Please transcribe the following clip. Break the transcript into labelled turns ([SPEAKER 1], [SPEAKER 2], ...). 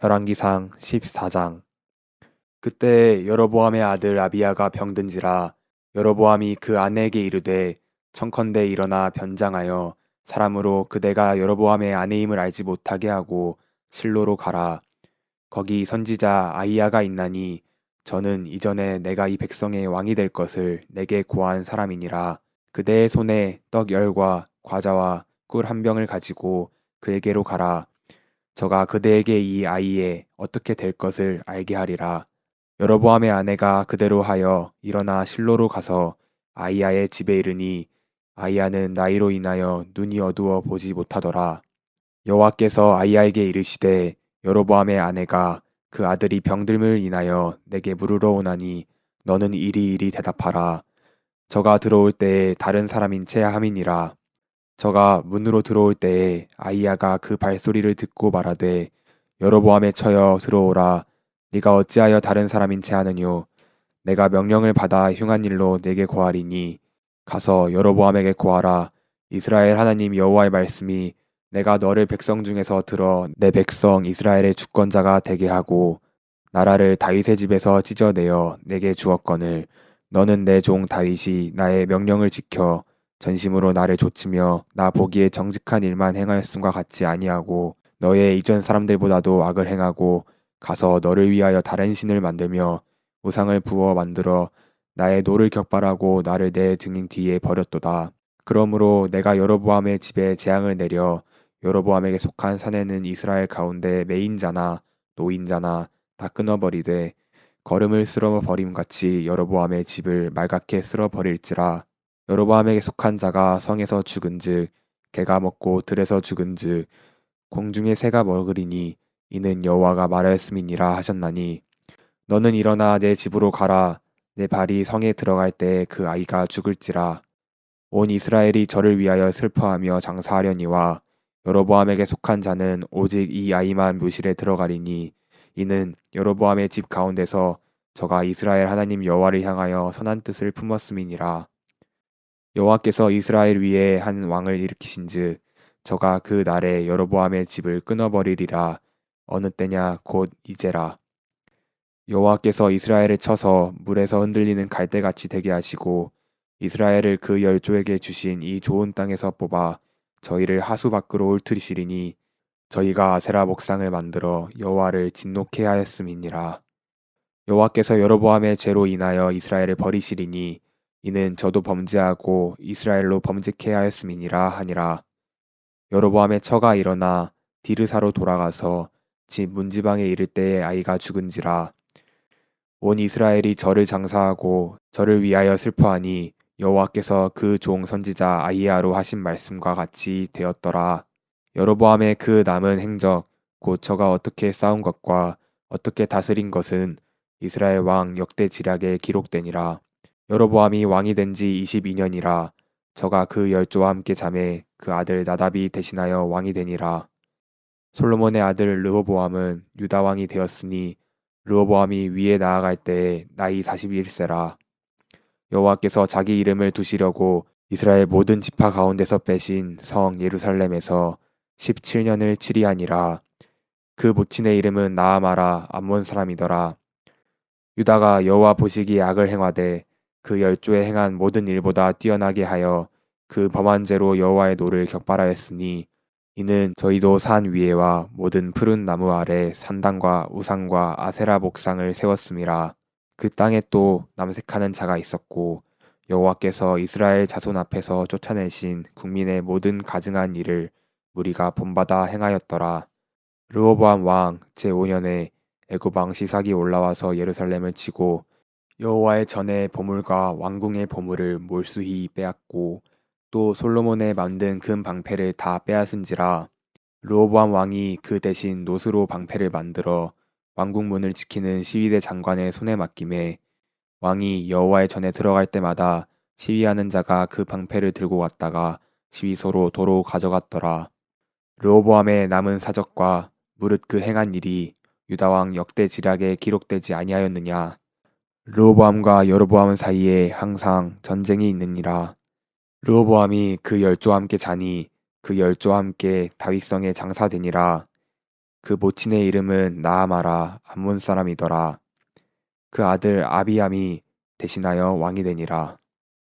[SPEAKER 1] 열왕기상 14장. 그때 여로보암의 아들 아비야가 병든지라 여로보암이 그 아내에게 이르되 청컨대 일어나 변장하여 사람으로 그대가 여로보암의 아내임을 알지 못하게 하고 실로로 가라. 거기 선지자 아이야가 있나니 저는 이전에 내가 이 백성의 왕이 될 것을 내게 고한 사람이니라. 그대의 손에 떡 열과 과자와 꿀 한 병을 가지고 그에게로 가라 저가 그대에게 이 아이의 어떻게 될 것을 알게 하리라. 여로보암의 아내가 그대로 하여 일어나 실로로 가서 아이야의 집에 이르니 아이야는 나이로 인하여 눈이 어두워 보지 못하더라. 여호와께서 아이야에게 이르시되 여로보암의 아내가 그 아들이 병들음을 인하여 내게 물으러 오나니 너는 이리이리 대답하라. 저가 들어올 때에 다른 사람인 채 함이니라. 저가 문으로 들어올 때에 아이야가 그 발소리를 듣고 말하되 여로보암에 처여 들어오라. 네가 어찌하여 다른 사람인 채 하느뇨? 내가 명령을 받아 흉한 일로 내게 고하리니 가서 여로보암에게 고하라. 이스라엘 하나님 여호와의 말씀이 내가 너를 백성 중에서 들어 내 백성 이스라엘의 주권자가 되게 하고 나라를 다윗의 집에서 찢어내어 내게 주었거늘 너는 내 종 다윗이 나의 명령을 지켜 전심으로 나를 조치며 나 보기에 정직한 일만 행하였음과 같지 아니하고 너의 이전 사람들보다도 악을 행하고 가서 너를 위하여 다른 신을 만들며 우상을 부어 만들어 나의 노를 격발하고 나를 내 증인 뒤에 버렸도다. 그러므로 내가 여로보암의 집에 재앙을 내려 여로보암에게 속한 산에는 이스라엘 가운데 메인자나 노인자나 다 끊어버리되 걸음을 쓸어 버림 같이 여로보암의 집을 말갛게 쓸어 버릴지라 여로보암에게 속한 자가 성에서 죽은즉 개가 먹고 들에서 죽은즉 공중의 새가 먹으리니 이는 여호와가 말하였음이니라 하셨나니 너는 일어나 내 집으로 가라. 내 발이 성에 들어갈 때그 아이가 죽을지라. 온 이스라엘이 저를 위하여 슬퍼하며 장사하려니와 여로보암에게 속한 자는 오직 이 아이만 묘실에 들어가리니 이는 여로보암의 집 가운데서 저가 이스라엘 하나님 여호와를 향하여 선한 뜻을 품었음이니라 여호와께서 이스라엘 위에 한 왕을 일으키신즉 저가 그 날에 여로보암의 집을 끊어버리리라. 어느 때냐 곧 이제라. 여호와께서 이스라엘을 쳐서 물에서 흔들리는 갈대같이 되게 하시고 이스라엘을 그 열조에게 주신 이 좋은 땅에서 뽑아 저희를 하수 밖으로 울트리시리니 저희가 아세라 목상을 만들어 여호와를 진노케 하였음이니라. 여호와께서 여로보암의 죄로 인하여 이스라엘을 버리시리니 이는 저도 범죄하고 이스라엘로 범죄케 하였음이니라 하니라. 여로보암의 처가 일어나 디르사로 돌아가서 집 문지방에 이를 때에 아이가 죽은지라. 온 이스라엘이 저를 장사하고 저를 위하여 슬퍼하니 여호와께서 그 종 선지자 아이야로 하신 말씀과 같이 되었더라. 여로보암의 그 남은 행적 곧 저가 어떻게 싸운 것과 어떻게 다스린 것은 이스라엘 왕 역대 지략에 기록되니라. 여로보암이 왕이 된 지 22년이라 저가 그 열조와 함께 잠에 그 아들 나답이 대신하여 왕이 되니라. 솔로몬의 아들 르호보암은 유다 왕이 되었으니 르호보암이 위에 나아갈 때에 나이 41세라. 여호와께서 자기 이름을 두시려고 이스라엘 모든 지파 가운데서 빼신 성 예루살렘에서 17년을 치리하니라. 그 모친의 이름은 나아마라 암몬 사람이더라. 유다가 여호와 보시기에 악을 행하되 그 열조에 행한 모든 일보다 뛰어나게 하여 그 범한 죄로 여호와의 노를 격발하였으니 이는 저희도 산 위에와 모든 푸른 나무 아래 산당과 우상과 아세라 목상을 세웠음이라. 그 땅에 또 남색하는 자가 있었고 여호와께서 이스라엘 자손 앞에서 쫓아내신 국민의 모든 가증한 일을 무리가 본받아 행하였더라. 르호보암 왕 제5년에 애굽 왕 시삭이 올라와서 예루살렘을 치고 여호와의 전의 보물과 왕궁의 보물을 몰수히 빼앗고 또 솔로몬의 만든 금 방패를 다 빼앗은지라 르호보암 왕이 그 대신 노스로 방패를 만들어 왕궁 문을 지키는 시위대 장관의 손에 맡김에 왕이 여호와의 전에 들어갈 때마다 시위하는 자가 그 방패를 들고 왔다가 시위소로 도로 가져갔더라. 르호보암의 남은 사적과 무릇 그 행한 일이 유다왕 역대 지략에 기록되지 아니하였느냐 르호보암과 여로보암 사이에 항상 전쟁이 있느니라. 르호보암이 그 열조와 함께 자니 그 열조와 함께 다윗성에 장사되니라. 그 모친의 이름은 나아마라 암몬 사람이더라. 그 아들 아비암이 대신하여 왕이 되니라.